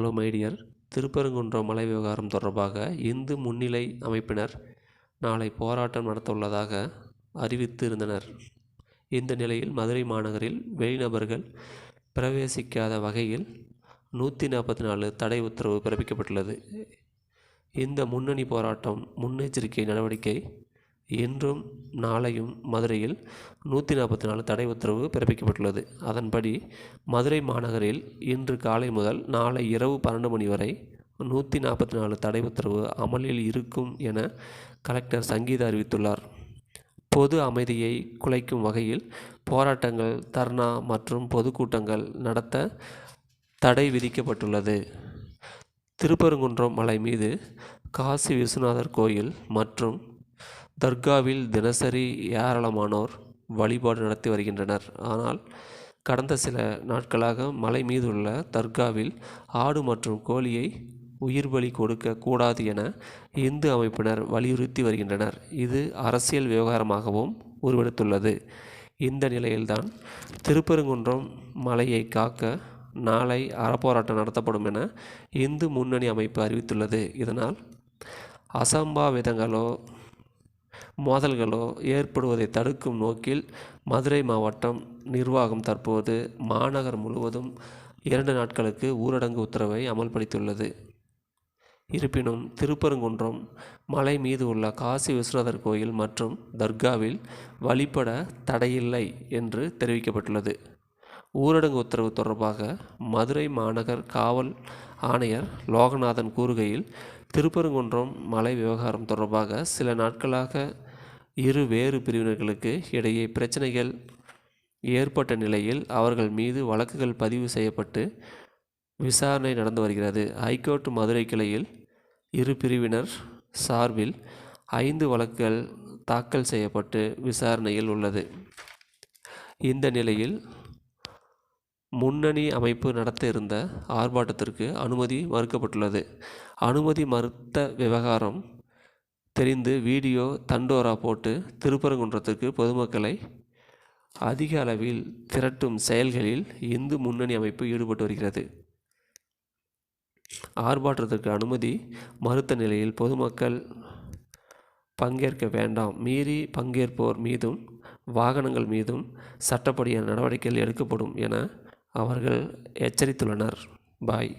Hello my dear Thiruparankundram மலை விவகாரம் தொடர்பாக இந்து முன்னிலை அமைப்பினர் நாளை போராட்டம் நடத்தவுள்ளதாக அறிவித்து இருந்தனர் இந்த நிலையில் மதுரை மாநகரில் வெளிநபர்கள் பிரவேசிக்காத வகையில் நூற்றி நாற்பத்தி நாலு தடை உத்தரவு பிறப்பிக்கப்பட்டுள்ளது. இந்த முன்னணி போராட்டம் முன்னெச்சரிக்கை நடவடிக்கை இன்றும் நாளையும் மதுரையில் நூற்றி நாற்பத்தி நாலு தடை உத்தரவு பிறப்பிக்கப்பட்டுள்ளது. அதன்படி மதுரை மாநகரில் இன்று காலை முதல் நாளை இரவு பன்னெண்டு மணி வரை நூற்றி நாற்பத்தி நாலு தடை உத்தரவு அமலில் இருக்கும் என கலெக்டர் சங்கீதா அறிவித்துள்ளார். பொது அமைதியை குலைக்கும் வகையில் போராட்டங்கள் தர்ணா மற்றும் பொதுக்கூட்டங்கள் நடத்த தடை விதிக்கப்பட்டுள்ளது. திருப்பரங்குன்றம் மலை மீது காசி விஸ்வநாதர் கோயில் மற்றும் தர்காவில் தினசரி ஏராளமானோர் வழிபாடு நடத்தி வருகின்றனர். ஆனால் கடந்த சில நாட்களாக மலை மீதுள்ள தர்காவில் ஆடு மற்றும் கோழியை உயிர் பலி கொடுக்க கூடாது என இந்து அமைப்பினர் வலியுறுத்தி வருகின்றனர். இது அரசியல் விவகாரமாகவும் உருவெடுத்துள்ளது. இந்த நிலையில்தான் திருப்பெருங்குன்றம் மலையை காக்க நாளை அறப்போராட்டம் நடத்தப்படும் என இந்து முன்னணி அமைப்பு அறிவித்துள்ளது. இதனால் அசம்பாவிதங்களோ மோதல்களோ ஏற்படுவதை தடுக்கும் நோக்கில் மதுரை மாவட்டம் நிர்வாகம் தற்போது மாநகர் முழுவதும் இரண்டு நாட்களுக்கு ஊரடங்கு உத்தரவை அமல்படுத்தியுள்ளது. இருப்பினும் திருப்பரங்குன்றம் மலை மீது உள்ள காசி விஸ்வநாதர் கோயில் மற்றும் தர்காவில் வழிபட தடையில்லை என்று தெரிவிக்கப்பட்டுள்ளது. ஊரடங்கு உத்தரவு தொடர்பாக மதுரை மாநகர் காவல் ஆணையர் லோகநாதன் கூறுகையில் திருப்பரங்குன்றம் மலை விவகாரம் தொடர்பாக சில நாட்களாக இரு வேறு பிரிவினர்களுக்கு இடையே பிரச்சனைகள் ஏற்பட்ட நிலையில் அவர்கள் மீது வழக்குகள் பதிவு செய்யப்பட்டு விசாரணை நடந்து வருகிறது. ஹைகோர்ட் மதுரை கிளையில் இரு பிரிவினர் சார்பில் ஐந்து வழக்குகள் தாக்கல் செய்யப்பட்டு விசாரணையில் உள்ளது. இந்த நிலையில் முன்னணி அமைப்பு நடத்த இருந்த ஆர்ப்பாட்டத்திற்கு அனுமதி மறுக்கப்பட்டுள்ளது. அனுமதி மறுத்த விவகாரம் தெரிந்து வீடியோ தண்டோரா போட்டு திருப்பரங்குன்றத்துக்கு பொதுமக்களை அதிக அளவில் திரட்டும் செயல்களில் இந்து முன்னணி அமைப்பு ஈடுபட்டு வருகிறது. ஆர்ப்பாட்டத்திற்கு அனுமதி மறுத்த நிலையில் பொதுமக்கள் பங்கேற்க வேண்டாம். மீறி பங்கேற்போர் மீதும் வாகனங்கள் மீதும் சட்டப்படியான நடவடிக்கைகள் எடுக்கப்படும் என அவர்கள் எச்சரித்துள்ளனர். பாய்.